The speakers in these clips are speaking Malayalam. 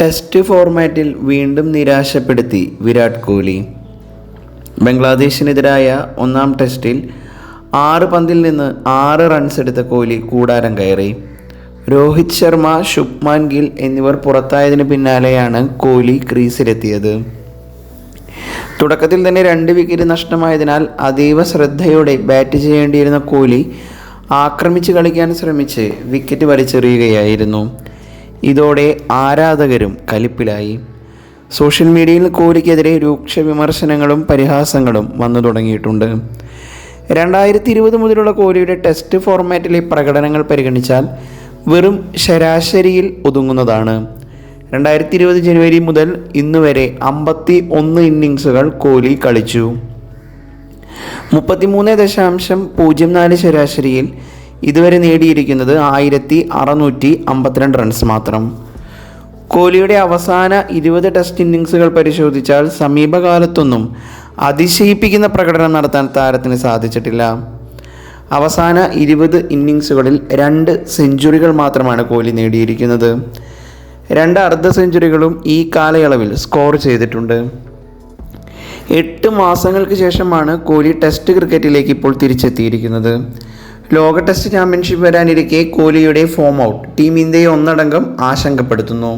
ടെസ്റ്റ് ഫോർമാറ്റിൽ വീണ്ടും നിരാശപ്പെടുത്തി വിരാട് കോഹ്ലി. ബംഗ്ലാദേശിനെതിരായ ഒന്നാം ടെസ്റ്റിൽ ആറ് പന്തിൽ നിന്ന് ആറ് റൺസ് എടുത്ത കോഹ്ലി കൂടാരം കയറി. രോഹിത് ശർമ്മ ശുഭ്മാൻ ഗിൽ എന്നിവർ പുറത്തായതിന് പിന്നാലെയാണ് കോഹ്ലി ക്രീസിലെത്തിയത്. തുടക്കത്തിൽ തന്നെ രണ്ട് വിക്കറ്റ് നഷ്ടമായതിനാൽ അതീവ ശ്രദ്ധയോടെ ബാറ്റ് ചെയ്യേണ്ടിയിരുന്ന കോഹ്ലി ആക്രമിച്ച് കളിക്കാൻ ശ്രമിച്ച് വിക്കറ്റ് വലിച്ചെറിയുകയായിരുന്നു. ഇതോടെ ആരാധകരും കലിപ്പിലായി. സോഷ്യൽ മീഡിയയിൽ കോഹ്ലിക്കെതിരെ രൂക്ഷ വിമർശനങ്ങളും പരിഹാസങ്ങളും വന്നു തുടങ്ങിയിട്ടുണ്ട്. രണ്ടായിരത്തി ഇരുപത് മുതലുള്ള കോഹ്ലിയുടെ ടെസ്റ്റ് ഫോർമാറ്റിലെ പ്രകടനങ്ങൾ പരിഗണിച്ചാൽ വെറും ശരാശരിയിൽ ഒതുങ്ങുന്നതാണ്. രണ്ടായിരത്തി ഇരുപത് ജനുവരി മുതൽ ഇന്ന് വരെ അമ്പത്തി ഒന്ന് ഇന്നിങ്സുകൾ കോഹ്ലി കളിച്ചു. മുപ്പത്തിമൂന്ന് ദശാംശം പൂജ്യം നാല് ശരാശരിയിൽ ഇതുവരെ നേടിയിരിക്കുന്നത് ആയിരത്തി അറുന്നൂറ്റി അമ്പത്തിരണ്ട് റൺസ് മാത്രം. കോഹ്ലിയുടെ അവസാന ഇരുപത് ടെസ്റ്റ് ഇന്നിങ്സുകൾ പരിശോധിച്ചാൽ സമീപകാലത്തൊന്നും അതിശയിപ്പിക്കുന്ന പ്രകടനം നടത്താൻ താരത്തിന് സാധിച്ചിട്ടില്ല. അവസാന ഇരുപത് ഇന്നിങ്സുകളിൽ രണ്ട് സെഞ്ചുറികൾ മാത്രമാണ് കോഹ്ലി നേടിയിരിക്കുന്നത്. രണ്ട് അർദ്ധ സെഞ്ചുറികളും ഈ കാലയളവിൽ സ്കോർ ചെയ്തിട്ടുണ്ട്. എട്ട് മാസങ്ങൾക്ക് ശേഷമാണ് കോഹ്ലി ടെസ്റ്റ് ക്രിക്കറ്റിലേക്ക് ഇപ്പോൾ തിരിച്ചെത്തിയിരിക്കുന്നത്. ലോക ടെസ്റ്റ് ചാമ്പ്യൻഷിപ്പ് വരാനിരിക്കെ കോഹ്ലിയുടെ ഫോം ഔട്ട് ടീം ഇന്ത്യയെ ഒന്നടങ്കം ആശങ്കപ്പെടുത്തുന്നു.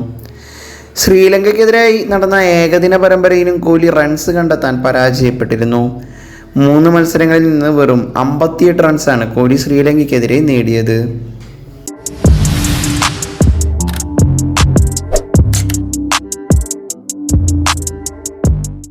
ശ്രീലങ്കയ്ക്കെതിരായി നടന്ന ഏകദിന പരമ്പരയിലും കോഹ്ലി റൺസ് കണ്ടെത്താൻ പരാജയപ്പെട്ടിരുന്നു. മൂന്ന് മത്സരങ്ങളിൽ നിന്ന് വെറും അമ്പത്തിയെട്ട് റൺസാണ് കോഹ്ലി ശ്രീലങ്കയ്ക്കെതിരെ നേടിയത്.